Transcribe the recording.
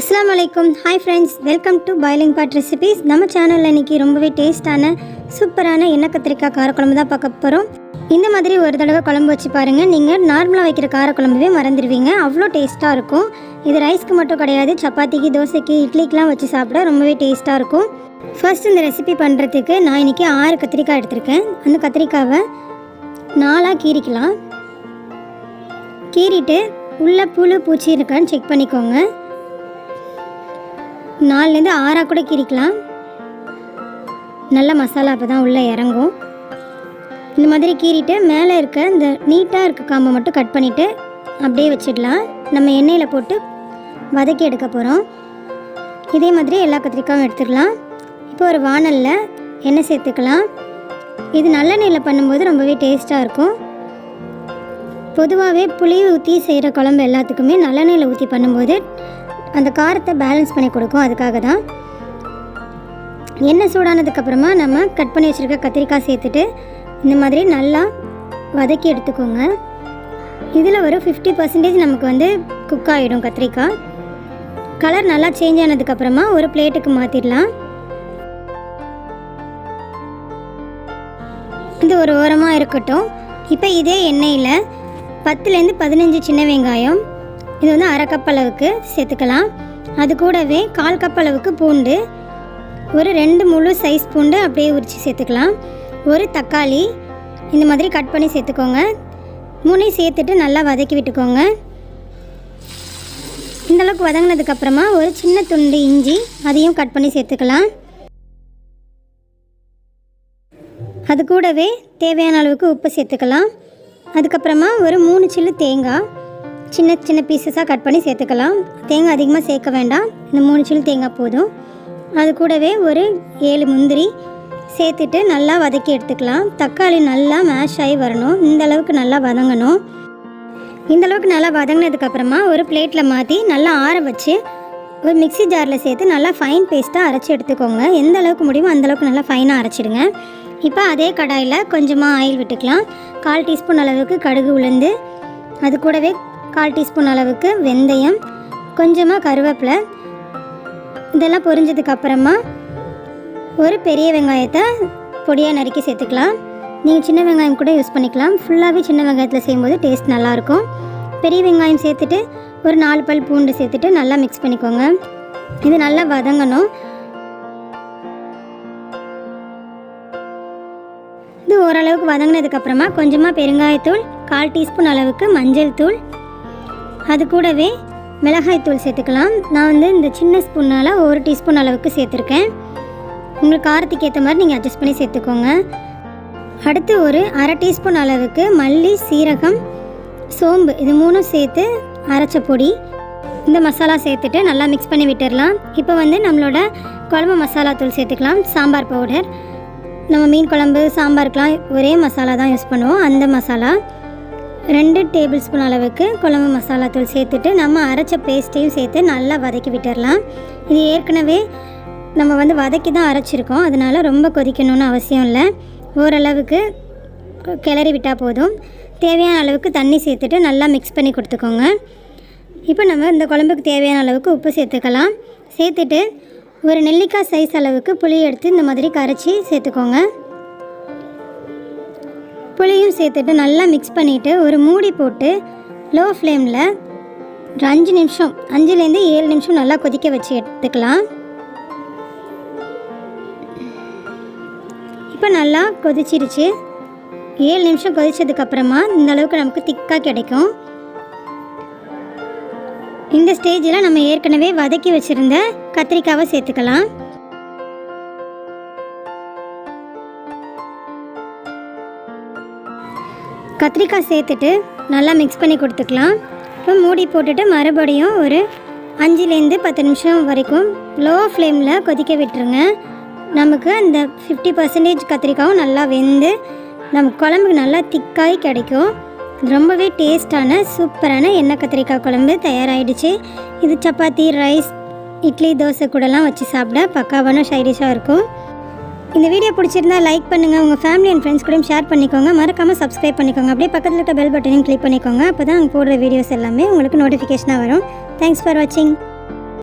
அஸ்லாம் வலைக்கம் hi friends welcome to boiling pot recipes நம்ம சேனலில் இன்றைக்கி ரொம்பவே டேஸ்ட்டான சூப்பரான எண்ணெய் கத்திரிக்காய் காரக்குழம்பு தான் பார்க்க போகிறோம் இந்த மாதிரி ஒரு தடவை குழம்பு வச்சு பாருங்கள் நீங்கள் நார்மலாக வைக்கிற காரக்குழம்புவே மறந்துடுவீங்க. அவ்வளோ டேஸ்ட்டாக இருக்கும். இது ரைஸ்க்கு மட்டும் கிடையாது. சப்பாத்திக்கு தோசைக்கு இட்லிக்கெலாம் வச்சு சாப்பிட ரொம்பவே டேஸ்ட்டாக இருக்கும். ஃபர்ஸ்ட் இந்த ரெசிபி பண்ணுறதுக்கு நான் இன்றைக்கி ஆறு கத்திரிக்காய் எடுத்திருக்கேன். அந்த கத்திரிக்காவை நாலாக கீறிக்கலாம். கீறிட்டு உள்ள புழு பூச்சி இருக்கான்னு செக் பண்ணிக்கோங்க. நாலுலேருந்து ஆறாக கூட கீறிக்கலாம் நல்ல மசாலா அப்போ தான் உள்ளே இறங்கும். இந்த மாதிரி கீறிட்டு மேலே இருக்க இந்த நீட்டாக இருக்க காம்பை மட்டும் கட் பண்ணிவிட்டு அப்படியே வச்சிடலாம். நம்ம எண்ணெயில் போட்டு வதக்கி எடுக்க போகிறோம் இதே மாதிரி எல்லா கத்திரிக்காயும் எடுத்துக்கலாம் இப்போ ஒரு வானலில் எண்ணெய் சேர்த்துக்கலாம். இது நல்லெண்ணெயில் பண்ணும்போது ரொம்பவே டேஸ்ட்டாக இருக்கும். பொதுவாகவே புளி ஊற்றி செய்கிற குழம்பு எல்லாத்துக்குமே நல்லெண்ணெயில் ஊற்றி பண்ணும்போது அந்த காரத்தை பேலன்ஸ் பண்ணி கொடுக்கும். அதுக்காக தான் எண்ணெய் சூடானதுக்கப்புறமா நம்ம கட் பண்ணி வச்சுருக்க கத்திரிக்காய் சேர்த்துட்டு இந்த மாதிரி நல்லா வதக்கி எடுத்துக்கோங்க. இதில் ஒரு ஃபிஃப்டி பர்சன்டேஜ் நமக்கு வந்து குக் ஆகிடும் கத்திரிக்காய். கலர் நல்லா சேஞ்ச் ஆனதுக்கப்புறமா ஒரு பிளேட்டுக்கு மாற்றிடலாம் இது ஒரு ஓரமாக இருக்கட்டும். இப்போ இதே எண்ணெயில் பத்துலேருந்து பதினஞ்சு சின்ன வெங்காயம் இது வந்து அரை கப் அளவுக்கு சேர்த்துக்கலாம். அது கூடவே கால் கப் அளவுக்கு பூண்டு ஒரு ரெண்டு முழு சைஸ் பூண்டு அப்படியே உரித்து சேர்த்துக்கலாம். ஒரு தக்காளி இந்த மாதிரி கட் பண்ணி சேர்த்துக்கோங்க. மூணையும் சேர்த்துட்டு நல்லா வதக்கி விட்டுக்கோங்க. இந்த அளவுக்கு வதங்கினதுக்கப்புறமா ஒரு சின்ன துண்டு இஞ்சி அதையும் கட் பண்ணி சேர்த்துக்கலாம். அது கூடவே தேவையான அளவுக்கு உப்பு சேர்த்துக்கலாம். அதுக்கப்புறமா ஒரு மூணு சில்லு தேங்காய் சின்ன சின்ன பீசஸாக கட் பண்ணி சேர்த்துக்கலாம். தேங்காய் அதிகமாக சேர்க்க வேண்டாம். இந்த மூணு சில்லு தேங்காய் போதும். அது கூடவே ஒரு ஏழு முந்திரி சேர்த்துட்டு நல்லா வதக்கி எடுத்துக்கலாம். தக்காளி நல்லா மேஷ் ஆகி வரணும். இந்த அளவுக்கு நல்லா வதங்கணும். இந்த அளவுக்கு நல்லா வதங்கினதுக்கப்புறமா ஒரு பிளேட்டில் மாற்றி நல்லா ஆற வச்சு ஒரு மிக்ஸி ஜாரில் சேர்த்து நல்லா ஃபைன் பேஸ்ட்டாக அரைச்சி எடுத்துக்கோங்க. எந்த அளவுக்கு முடியுமோ அந்த அளவுக்கு நல்லா ஃபைனாக அரைச்சிடுங்க. இப்போ அதே கடாயில் கொஞ்சமாக ஆயில் விட்டுக்கலாம். கால் டீஸ்பூன் அளவுக்கு கடுகு உளுந்து. அது கூடவே கால் டீஸ்பூன் அளவுக்கு வெந்தயம் கொஞ்சமாக கருவேப்பிலை. இதெல்லாம் பொரிஞ்சதுக்கு அப்புறமா ஒரு பெரிய வெங்காயத்தை பொடியாக நறுக்கி சேர்த்துக்கலாம். நீங்கள் சின்ன வெங்காயம் கூட யூஸ் பண்ணிக்கலாம். ஃபுல்லாகவே சின்ன வெங்காயத்தில் செய்யும்போது டேஸ்ட் நல்லாயிருக்கும். பெரிய வெங்காயம் சேர்த்துட்டு ஒரு நாலு பல் பூண்டு சேர்த்துட்டு நல்லா மிக்ஸ் பண்ணிக்கோங்க. இது நல்லா வதங்கணும். இது ஓரளவுக்கு வதங்கினதுக்கப்புறமா கொஞ்சமாக பெருங்காயத்தூள் கால் டீஸ்பூன் அளவுக்கு மஞ்சள் தூள் அது கூடவே மிளகாய் தூள் சேர்த்துக்கலாம். நான் வந்து இந்த சின்ன ஸ்பூனால் ஒரு டீஸ்பூன் அளவுக்கு சேர்த்துருக்கேன். உங்களுக்கு காரத்துக்கு ஏற்ற மாதிரி நீங்கள் அட்ஜஸ்ட் பண்ணி சேர்த்துக்கோங்க. அடுத்து ஒரு அரை டீஸ்பூன் அளவுக்கு மல்லி சீரகம் சோம்பு இது மூணும் சேர்த்து அரைச்ச பொடி. இந்த மசாலா சேர்த்துட்டு நல்லா மிக்ஸ் பண்ணி விட்டுடலாம். இப்போ வந்து நம்மளோட குழம்பு மசாலா தூள் சேர்த்துக்கலாம். சாம்பார் பவுடர் நம்ம மீன் குழம்பு சாம்பாருக்கெலாம் ஒரே மசாலா தான் யூஸ் பண்ணுவோம். அந்த மசாலா. ரெண்டு டேபிள் ஸ்பூன் அளவுக்கு குழம்பு மசாலா தூள் சேர்த்துட்டு நம்ம அரைச்ச பேஸ்ட்டையும் சேர்த்து நல்லா வதக்கி விட்டுடலாம் இது ஏற்கனவே நம்ம வந்து வதக்கி தான் அரைச்சிருக்கோம். அதனால் ரொம்ப கொதிக்கணும்னு அவசியம் இல்லை. ஓரளவுக்கு கிளறி விட்டால் போதும். தேவையான அளவுக்கு தண்ணி சேர்த்துட்டு நல்லா மிக்ஸ் பண்ணி கொடுத்துக்கோங்க. இப்போ நம்ம இந்த குழம்புக்கு தேவையான அளவுக்கு உப்பு சேர்த்துக்கலாம். சேர்த்துட்டு ஒரு நெல்லிக்காய் சைஸ் அளவுக்கு புளி எடுத்து இந்த மாதிரி கரைச்சி சேர்த்துக்கோங்க. புளியும் சேர்த்துட்டு நல்லா மிக்ஸ் பண்ணிவிட்டு ஒரு மூடி போட்டு லோ ஃப்ளேமில் ஒரு அஞ்சு நிமிஷம் அஞ்சுலேருந்து ஏழு நிமிஷம் நல்லா கொதிக்க வச்சு எடுத்துக்கலாம். இப்போ நல்லா கொதிச்சிருச்சு. ஏழு நிமிஷம் கொதிச்சதுக்கப்புறமா இந்த அளவுக்கு நமக்கு திக்காக கிடைக்கும். இந்த ஸ்டேஜில் நம்ம ஏற்கனவே வதக்கி வச்சுருந்த கத்திரிக்காவை சேர்த்துக்கலாம். கத்திரிக்காய் சேர்த்துட்டு நல்லா மிக்ஸ் பண்ணி கொடுத்துக்கலாம். இப்போ மூடி போட்டுட்டு மறுபடியும் ஒரு அஞ்சுலேருந்து பத்து நிமிஷம் வரைக்கும் லோ ஃப்ளேமில் கொதிக்க விட்டுருங்க. நமக்கு அந்த ஃபிஃப்டி பர்சன்டேஜ் கத்திரிக்காயும் நல்லா வெந்து நம்ம குழம்புக்கு நல்லா திக்காகி கிடைக்கும். ரொம்பவே டேஸ்டான சூப்பரான எண்ணெய் கத்திரிக்காய் குழம்பு தயாராகிடுச்சு இது சப்பாத்தி ரைஸ் இட்லி தோசை கூடலாம் வச்சு சாப்பிட பக்காவான சைடிஷாக இருக்கும். இந்த வீடியோ பிடிச்சிருந்தா லைக் பண்ணுங்கள் உங்கள் ஃபேமிலி அண்ட் ஃப்ரெண்ட்ஸ் கூடயும் ஷேர் பண்ணிக்கோங்க. மறக்காமல் சப்ஸ்கிரைப் பண்ணிக்கோங்க. அப்படியே பக்கத்தில் இருக்க பெல் பட்டனையும் கிளிக் பண்ணிக்கோங்க. அப்போ தான் அங்கே போடுற வீடியோஸ் எல்லாமே உங்களுக்கு நோட்டிஃபிகேஷனாக வரும். தேங்க்ஸ் ஃபார் வாட்சிங்